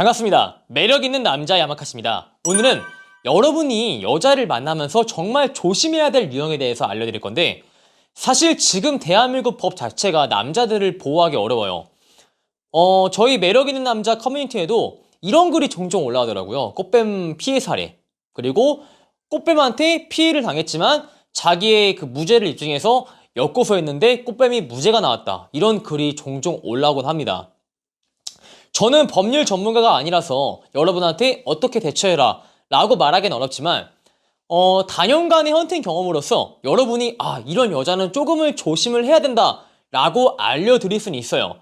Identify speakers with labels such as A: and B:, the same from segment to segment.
A: 반갑습니다. 매력 있는 남자 야마카시입니다. 오늘은 여러분이 여자를 만나면서 정말 조심해야 될 유형에 대해서 알려드릴 건데 사실 지금 대한민국 법 자체가 남자들을 보호하기 어려워요. 어, 저희 매력 있는 남자 커뮤니티에도 이런 글이 종종 올라오더라고요. 꽃뱀 피해 사례. 그리고 꽃뱀한테 피해를 당했지만 자기의 그 무죄를 입증해서 엮고서했는데 꽃뱀이 무죄가 나왔다. 이런 글이 종종 올라오곤 합니다. 저는 법률 전문가가 아니라서 여러분한테 어떻게 대처해라 라고 말하기는 어렵지만 어, 단연간의 헌팅 경험으로서 여러분이 아 이런 여자는 조금은 조심을 해야 된다 라고 알려드릴 수는 있어요.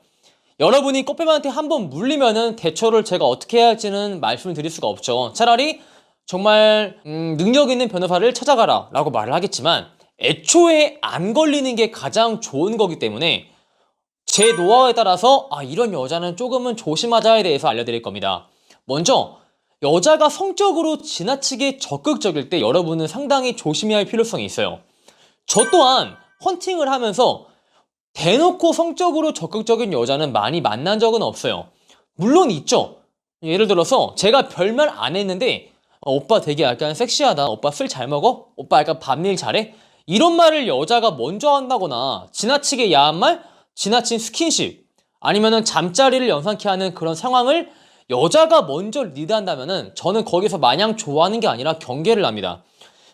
A: 여러분이 꽃뱀한테 한번 물리면은 대처를 제가 어떻게 해야 할지는 말씀을 드릴 수가 없죠. 차라리 정말 음, 능력 있는 변호사를 찾아가라 라고 말을 하겠지만 애초에 안 걸리는 게 가장 좋은 거기 때문에 제 노하우에 따라서 아 이런 여자는 조금은 조심하자에 대해서 알려드릴 겁니다. 먼저 여자가 성적으로 지나치게 적극적일 때 여러분은 상당히 조심해야 할 필요성이 있어요. 저 또한 헌팅을 하면서 대놓고 성적으로 적극적인 여자는 많이 만난 적은 없어요. 물론 있죠. 예를 들어서 제가 별말 안 했는데 어, 오빠 되게 약간 섹시하다. 오빠 술 잘 먹어? 오빠 약간 밤일 잘해? 이런 말을 여자가 먼저 한다거나 지나치게 야한 말, 지나친 스킨십 아니면은 잠자리를 연상케 하는 그런 상황을 여자가 먼저 리드한다면은 저는 거기서 마냥 좋아하는 게 아니라 경계를 합니다.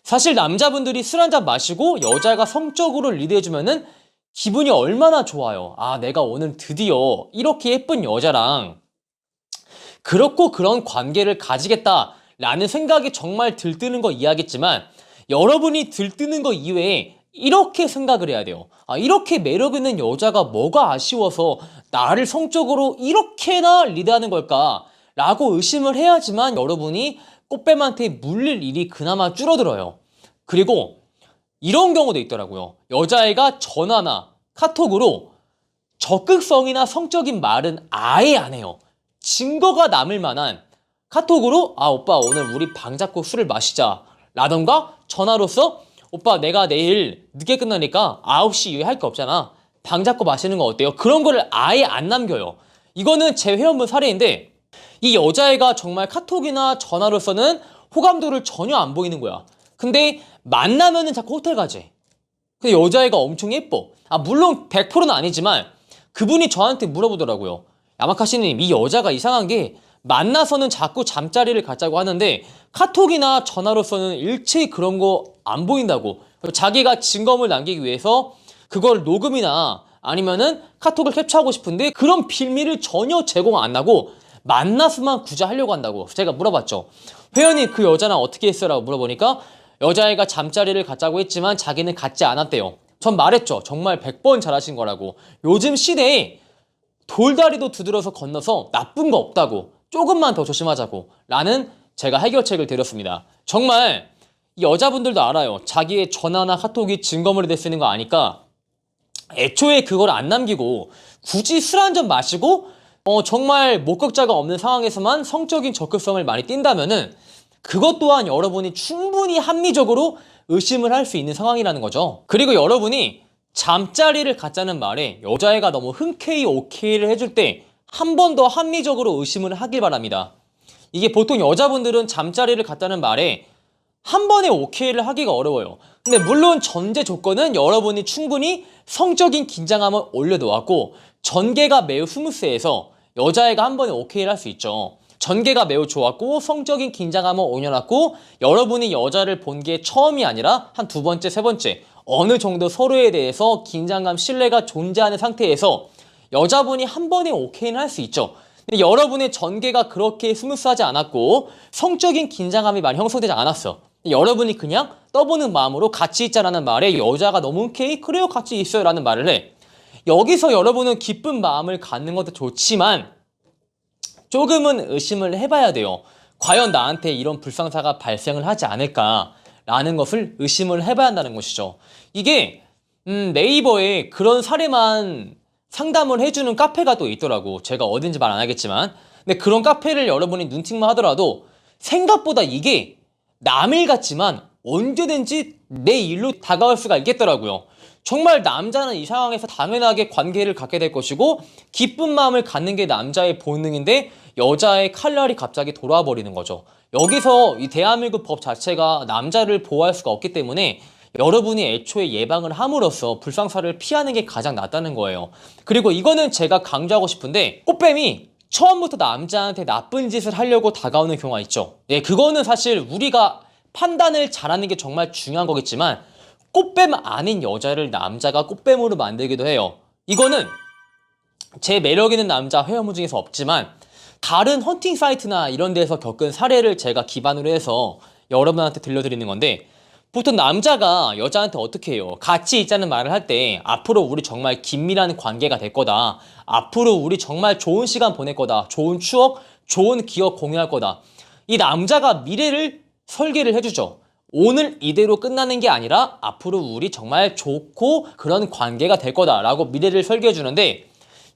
A: 사실 남자분들이 술 한잔 마시고 여자가 성적으로 리드해주면은 기분이 얼마나 좋아요. 아, 내가 오늘 드디어 이렇게 예쁜 여자랑 그렇고 그런 관계를 가지겠다라는 생각이 정말 들뜨는 거 이해하겠지만 여러분이 들뜨는 거 이외에 이렇게 생각을 해야 돼요. 아, 이렇게 매력 있는 여자가 뭐가 아쉬워서 나를 성적으로 이렇게나 리드하는 걸까? 라고 의심을 해야지만 여러분이 꽃뱀한테 물릴 일이 그나마 줄어들어요. 그리고 이런 경우도 있더라고요. 여자애가 전화나 카톡으로 적극성이나 성적인 말은 아예 안 해요. 증거가 남을 만한 카톡으로 아 오빠 오늘 우리 방 잡고 술을 마시자 라던가 전화로서 오빠 내가 내일 늦게 끝나니까 9시 이후에 할거 없잖아. 방 잡고 마시는 거 어때요? 그런 거를 아예 안 남겨요. 이거는 제 회원분 사례인데 이 여자애가 정말 카톡이나 전화로서는 호감도를 전혀 안 보이는 거야. 근데 만나면은 자꾸 호텔 가지. 근데 여자애가 엄청 예뻐. 아 물론 100%는 아니지만 그분이 저한테 물어보더라고요. 야마카시님 이 여자가 이상한 게 만나서는 자꾸 잠자리를 갖자고 하는데 카톡이나 전화로서는 일체히 그런 거 안 보인다고. 자기가 증거물 남기기 위해서 그걸 녹음이나 아니면은 카톡을 캡처하고 싶은데 그런 빌미를 전혀 제공 안 하고 만나서만 굳이 하려고 한다고. 제가 물어봤죠. 회원이 그 여자랑 어떻게 했어? 라고 물어보니까 여자애가 잠자리를 갖자고 했지만 자기는 갖지 않았대요. 전 말했죠. 정말 100번 잘하신 거라고. 요즘 시대에 돌다리도 두드려서 건너서 나쁜 거 없다고 조금만 더 조심하자고 라는 제가 해결책을 드렸습니다. 정말 이 여자분들도 알아요. 자기의 전화나 카톡이 증거물이 있는 거 아니까 애초에 그걸 안 남기고 굳이 술 한 잔 마시고 어, 정말 목격자가 없는 상황에서만 성적인 적극성을 많이 띈다면은 그것 또한 여러분이 충분히 합리적으로 의심을 할 수 있는 상황이라는 거죠. 그리고 여러분이 잠자리를 갖자는 말에 여자애가 너무 흔쾌히 오케이를 해줄 때 한 번 더 합리적으로 의심을 하길 바랍니다. 이게 보통 여자분들은 잠자리를 갖자는 말에 한 번에 오케이를 하기가 어려워요. 근데 물론 전제 조건은 여러분이 충분히 성적인 긴장감을 올려놓았고 전개가 매우 스무스해서 여자애가 한 번에 오케이를 할 수 있죠. 전개가 매우 좋았고 성적인 긴장감을 올려놨고 여러분이 여자를 본 게 처음이 아니라 한 두 번째, 세 번째 어느 정도 서로에 대해서 긴장감, 신뢰가 존재하는 상태에서 여자분이 한 번에 오케이는 할 수 있죠. 근데 여러분의 전개가 그렇게 스무스하지 않았고 성적인 긴장감이 많이 형성되지 않았어. 여러분이 그냥 떠보는 마음으로 같이 있자라는 말에 여자가 너무 오케이 그래요 같이 있어요라는 말을 해. 여기서 여러분은 기쁜 마음을 갖는 것도 좋지만 조금은 의심을 해봐야 돼요. 과연 나한테 이런 불상사가 발생을 하지 않을까라는 것을 의심을 해봐야 한다는 것이죠. 이게 음, 네이버에 그런 사례만 상담을 해주는 카페가 또 있더라고. 제가 어딘지 말 안 하겠지만. 근데 그런 카페를 여러분이 눈팅만 하더라도 생각보다 이게 남일 같지만 언제든지 내 일로 다가올 수가 있겠더라고요. 정말 남자는 이 상황에서 당연하게 관계를 갖게 될 것이고 기쁜 마음을 갖는 게 남자의 본능인데 여자의 칼날이 갑자기 돌아와 버리는 거죠. 여기서 이 대한민국 법 자체가 남자를 보호할 수가 없기 때문에 여러분이 애초에 예방을 함으로써 불상사를 피하는 게 가장 낫다는 거예요. 그리고 이거는 제가 강조하고 싶은데 꽃뱀이 처음부터 남자한테 나쁜 짓을 하려고 다가오는 경우가 있죠. 네, 그거는 사실 우리가 판단을 잘하는 게 정말 중요한 거겠지만 꽃뱀 아닌 여자를 남자가 꽃뱀으로 만들기도 해요. 이거는 제 매력 있는 남자 회원분 중에서 없지만 다른 헌팅 사이트나 이런 데서 겪은 사례를 제가 기반으로 해서 여러분한테 들려드리는 건데 보통 남자가 여자한테 어떻게 해요? 같이 있자는 말을 할 때 앞으로 우리 정말 긴밀한 관계가 될 거다. 앞으로 우리 정말 좋은 시간 보낼 거다. 좋은 추억, 좋은 기억 공유할 거다. 이 남자가 미래를 설계를 해주죠. 오늘 이대로 끝나는 게 아니라 앞으로 우리 정말 좋고 그런 관계가 될 거다라고 미래를 설계해 주는데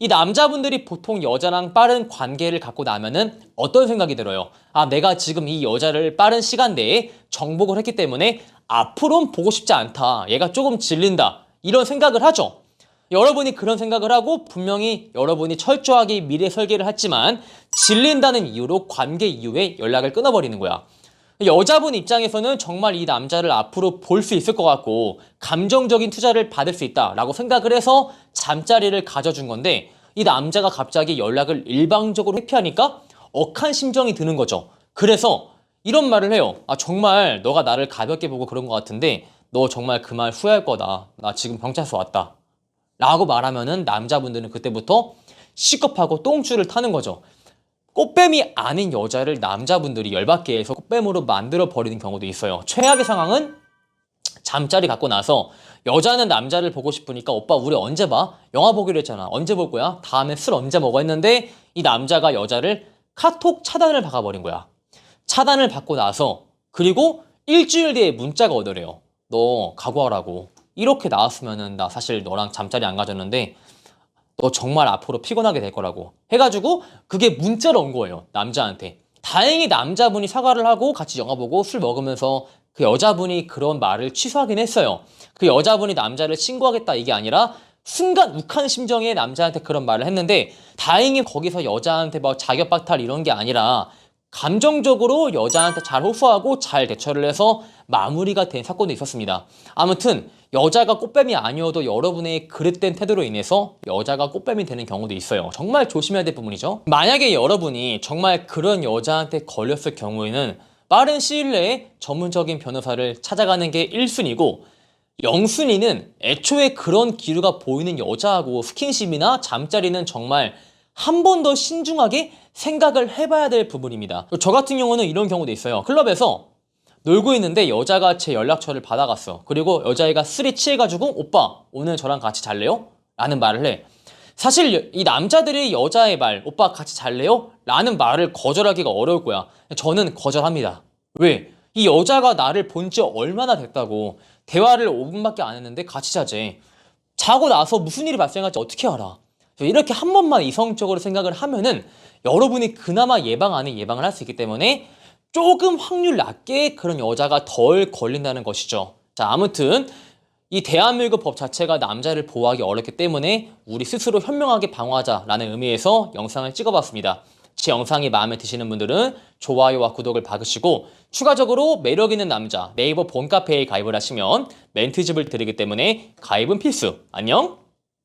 A: 이 남자분들이 보통 여자랑 빠른 관계를 갖고 나면은 어떤 생각이 들어요? 아, 내가 지금 이 여자를 빠른 시간 내에 정복을 했기 때문에 앞으로는 보고 싶지 않다. 얘가 조금 질린다. 이런 생각을 하죠. 여러분이 그런 생각을 하고 분명히 여러분이 철저하게 미래 설계를 했지만 질린다는 이유로 관계 이후에 연락을 끊어버리는 거야. 여자분 입장에서는 정말 이 남자를 앞으로 볼 수 있을 것 같고 감정적인 투자를 받을 수 있다라고 생각을 해서 잠자리를 가져준 건데 이 남자가 갑자기 연락을 일방적으로 회피하니까 억한 심정이 드는 거죠. 그래서 이런 말을 해요. 아 정말 너가 나를 가볍게 보고 그런 것 같은데 너 정말 그 말 후회할 거다. 나 지금 경찰서 왔다. 라고 말하면은 남자분들은 그때부터 시겁하고 똥줄을 타는 거죠. 꽃뱀이 아닌 여자를 남자분들이 열받게 해서 꽃뱀으로 만들어 버리는 경우도 있어요. 최악의 상황은 잠자리 갖고 나서 여자는 남자를 보고 싶으니까 오빠 우리 언제 봐? 영화 보기로 했잖아. 언제 볼 거야? 다음에 술 언제 먹어 했는데 이 남자가 여자를 카톡 차단을 박아버린 거야. 차단을 받고 나서 그리고 일주일 뒤에 문자가 오더래요. 너 각오하라고. 이렇게 나왔으면은 나 사실 너랑 잠자리 안 가졌는데 너 정말 앞으로 피곤하게 될 거라고 해가지고 그게 문자로 온 거예요 남자한테 다행히 남자분이 사과를 하고 같이 영화 보고 술 먹으면서 그 여자분이 그런 말을 취소하긴 했어요 그 여자분이 남자를 신고하겠다 이게 아니라 순간 욱한 심정에 남자한테 그런 말을 했는데 다행히 거기서 여자한테 뭐 자격 박탈 이런 게 아니라 감정적으로 여자한테 잘 호소하고 잘 대처를 해서 마무리가 된 사건도 있었습니다. 아무튼 여자가 꽃뱀이 아니어도 여러분의 그릇된 태도로 인해서 여자가 꽃뱀이 되는 경우도 있어요. 정말 조심해야 될 부분이죠. 만약에 여러분이 정말 그런 여자한테 걸렸을 경우에는 빠른 시일 내에 전문적인 변호사를 찾아가는 게 1순위고 영순위는 애초에 그런 기류가 보이는 여자하고 스킨십이나 잠자리는 정말 한 번 더 신중하게 생각을 해봐야 될 부분입니다. 저 같은 경우는 이런 경우도 있어요. 클럽에서 놀고 있는데 여자가 제 연락처를 받아갔어. 그리고 여자애가 술이 취해가지고 오빠 오늘 저랑 같이 잘래요? 라는 말을 해. 사실 이 남자들이 여자의 말 오빠 같이 잘래요? 라는 말을 거절하기가 어려울 거야. 저는 거절합니다. 왜? 이 여자가 나를 본 지 얼마나 됐다고 대화를 5분밖에 안 했는데 같이 자재. 자고 나서 무슨 일이 발생할지 어떻게 알아? 이렇게 한 번만 이성적으로 생각을 하면은 여러분이 그나마 예방 아닌 예방을 할 수 있기 때문에 조금 확률 낮게 그런 여자가 덜 걸린다는 것이죠. 자, 아무튼 이 대한민국 법 자체가 남자를 보호하기 어렵기 때문에 우리 스스로 현명하게 방어하자라는 의미에서 영상을 찍어봤습니다. 제 영상이 마음에 드시는 분들은 좋아요와 구독을 박으시고 추가적으로 매력 있는 남자 네이버 본카페에 가입을 하시면 멘트집을 드리기 때문에 가입은 필수. 안녕!